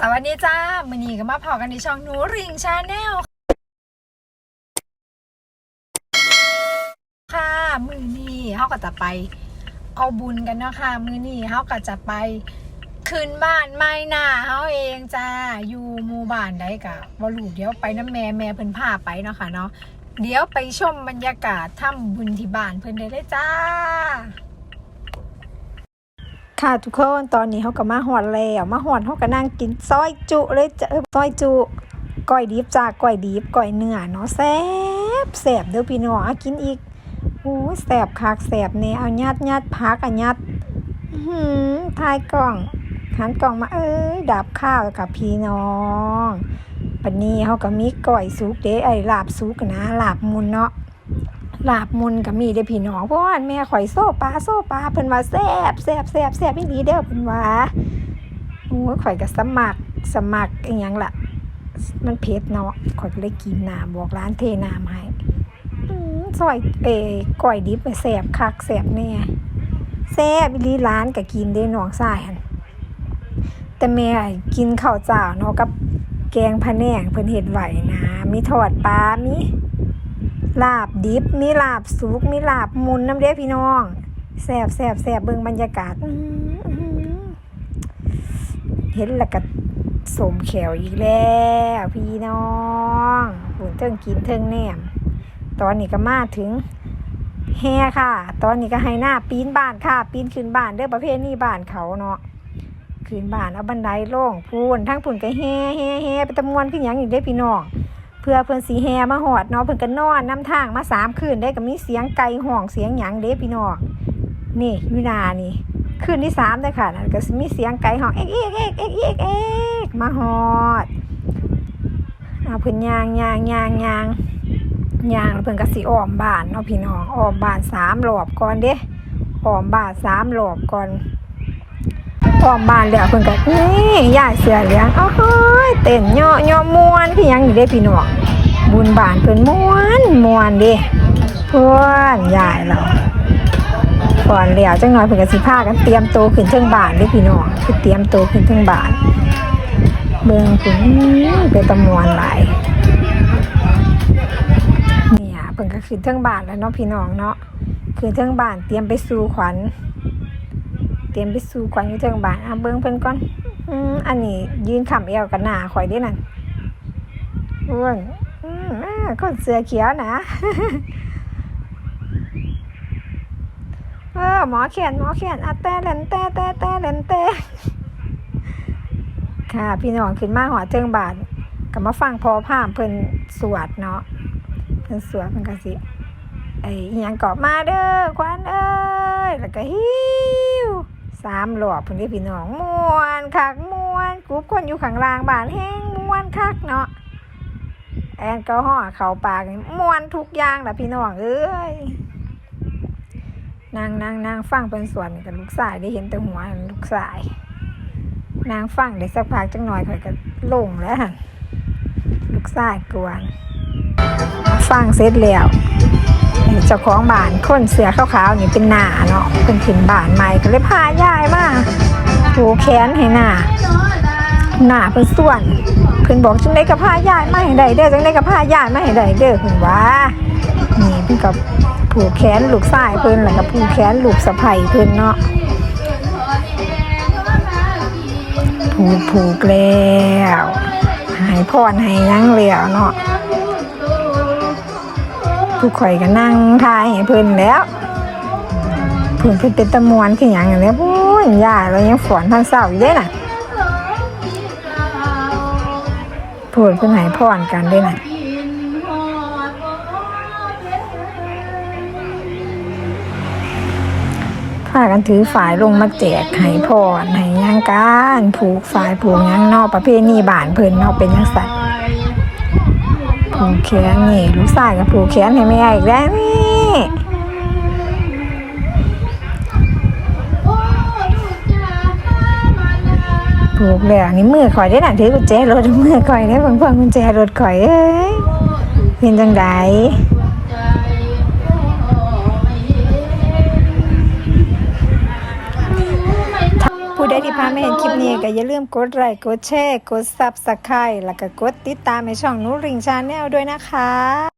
สวัสดีจ้ามือนี้ก็มาพอกันในช่องหนูริงชาแนลค่ะมือนี้เขาก็จะไปเอาบุญกันเนาะค่ะมือนี้เขาก็จะไปคืนบ้านไม่หน้าเขาเองจ้าอยู่หมู่บ้านได้กะบลูเดี๋ยวไปน้ำแม่แม่เพิ่นพาไปเนาะค่ะเนาะเดี๋ยวไปชมบรรยากาศถ้ำบุญที่บ้านเพิ่นได้เลยจ้า ค่ะทุกคนตอนนี้เขาก็มาหอดแล้วมาหอดเขาก็นั่งกินซอยจุเลยจ้ะเอ้ยซอยจุก้อยดิบจากก้อยดิบก้อยเนื้อเนาะแซ่บแซ่บเด้อพี่น้องกินอีกโอ้แซ่บคักแซ่บเนี่ยเอายัดยัดพักอะยัดหือทายกล่องหันกล่องมาเอ้ยดับข้าวกับพี่น้องปันนี้เขาก็มีก้อยสุกเด้ไอ้ลาบสุกนะลาบมุนเนาะ ลาบมุนกับมีได้พี่น้องเพราะว่าแม่ข่อยโซ่ปลาโซ่ปลาเพิ่นว่าแซ่บแซ่บแซ่บแซ่บอีหลีเด้อเพิ่นว่าโอ้ข่อยก็สมัครสมัครอีหยังล่ะ มันเผ็ดเนาะข่อยก็เลยกินน้ำบอกร้านเทน้ำให้ซอยเอ้ก้อยดิบแซบคักแซบแน่แซ่บอีลีร้านก็กินได้น้องชายหันแต่แม่กินข้าวเจ้าเนาะกับแกงพะแนงเพิ่นเฮ็ดไหวนะ มีทอดปลา มี ลาบดิบมีลาบสุกมีลาบมุนน้ำเด้พี่น้องแสบแสบแสบเบิ่งบรรยากาศเห็นแล้วก็สมแขวอีกแล้วพี่น้องบุญเทิงกินเทิงแนมตอนนี้ก็มาถึงแฮ่ค่ะ ตอนนี้ก็ให้หน้าปีนบ้านค่ะ ปีนขึ้นบ้านเด้อประเภทนี้บ้านเขาเนาะขึ้นบ้านเอาบันไดโล่งพูนทั้งพูนก็แฮ่แฮ่แฮ่ไปตะมวนขึ้นอย่างอีกได้พี่น้อง พื่อเพิ่นสีแฮมาหอดเนาะเพิ่นก็นอนน้ำทางมาสามคืนได้ก็มีเสียงไก่ห้องเสียงหยังเด้พี่น้องนี่อยู่นานี่คืนที่สามได้ค่ะนั่นก็สิมีเสียงไก่ห้องเอ๊กเอ๊กเอ๊กเอ๊กเอ๊กเอ๊กมาหอดเอาเพิ่นยางยางยางยางยางแล้วเพิ่นก็สิอ้อมบ้านเนาะพี่น้องอ้อมบ้านสามรอบก่อนเด้อ้อมบ้านสามรอบก่อนอ้อมบ้านแล้วเพิ่นก็นี่ยายเสือเหลืองเอ้าเฮ้ยเต้นย่อย่อม่วนพี่หยังอยู่เด้พี่น้อง บุญบานเพิ่นมวนมวนดิเพื่อนยายเราก่อนแล้วจังหน่อยเพิ่นก็สิพากันเตรียมโตวขึ้นเทิงบ้านเด้พี่น้องคือเตรียมโตวขึ้นเทิงบ้านเบิ่งเพิ่นเป็นตำมวนหลายเนี่ยเพิ่นก็ขึ้นเทิงบ้านแล้วเนาะพี่น้องเนาะขึ้นเทิงบ้านเตรียมไปสู่ขวัญเตรียมไปสู่ขวัญอยู่เทิงบ้านอะเบิ่งเพิ่นก่อนอืมอันนี้ยืนขำเอวกันหน้าข่อยเด้นั่นอ้วนอืมอ่า คนเสือเขียวนะเออหมอเขียนหมอเขียนอะแต่เลนแต่แต่แต่เลนแต่ค่ะ พี่น้องขึ้นมาหัวเทิงบาทก็มาฟังพอพามเพิ่นสวดเนาะเพิ่นสวดเพิ่นก็สิไอ้ยังเกาะมาเด้อควันเอ้ยแล้วก็หิวสามหลอบเพิ่นเด้พี่น้องม่วนคักม่วนกรุ๊ปคนอยู่ข้างล่างบ้านแห้งม่วนคักเนาะ แอลกอฮอล์เข้าปากมวนทุกอย่างแหละพี่น้องเอ้ยนางนางนางฟังเป็นส่วนกับลูกสายได้เห็นแต่หัวลูกสาย นางฟังได้สักพักจังหน่อยข่อยก็ลงแล้วลูกสายกวนฟังเสร็จแล้วเจ้าของบ้านคนเสือขาวๆนี่เป็นหน้าเนาะเป็นขึ้นบ้านใหม่ก็เลยพายายมาผูแขนให้หน้า หน้าเพิ่นส่วนเพิ่นบอกจังได๋ก็พายายมาให้ได้เด้อจังได๋ก็พายายมาให้ได้เด้อเพิ่นว่านี่เพิ่นก็ผูกแขนลูกชายเพิ่นแล้วก็ผูกแขนลูกสะใภ้เพิ่นเนาะผูกผูกแล้วให้พรให้หยังแล้วเนาะผู้ข่อยก็นั่งทายให้เพิ่นแล้วเพิ่นเพิ่นเป็นตะมวนคือหยังนั่นแหละโอ้ยย่าเรายังฝอนทันเช้าอยู่เด้น่ะ พูดเพื่อให้พรกันด้วยนะพากันถือฝายลงมาแจกให้พรให้หยังการผูกฝายผูกหยังนอกประเภทนี้บานเพิ่นนอกเป็นยังสัตว์ผูกแขนนี่ลูกชายกับผูกแขนให้แม่อีกแล้วนี่ ผูกแล้วนี่มือข่อยได้หนัถือกุญแจรถมือข่อยได้เพิ่งเพิ่งกุญแจรถข่อยเอ้ยเป็นจังไดผู้ใดที่พาไม่เห็นคลิปนี้ก็อย่าลืมกดไลค์กดแชร์กด Subscribe แล้วก็กดติดตามในช่องนูริงชาแนลด้วยนะคะ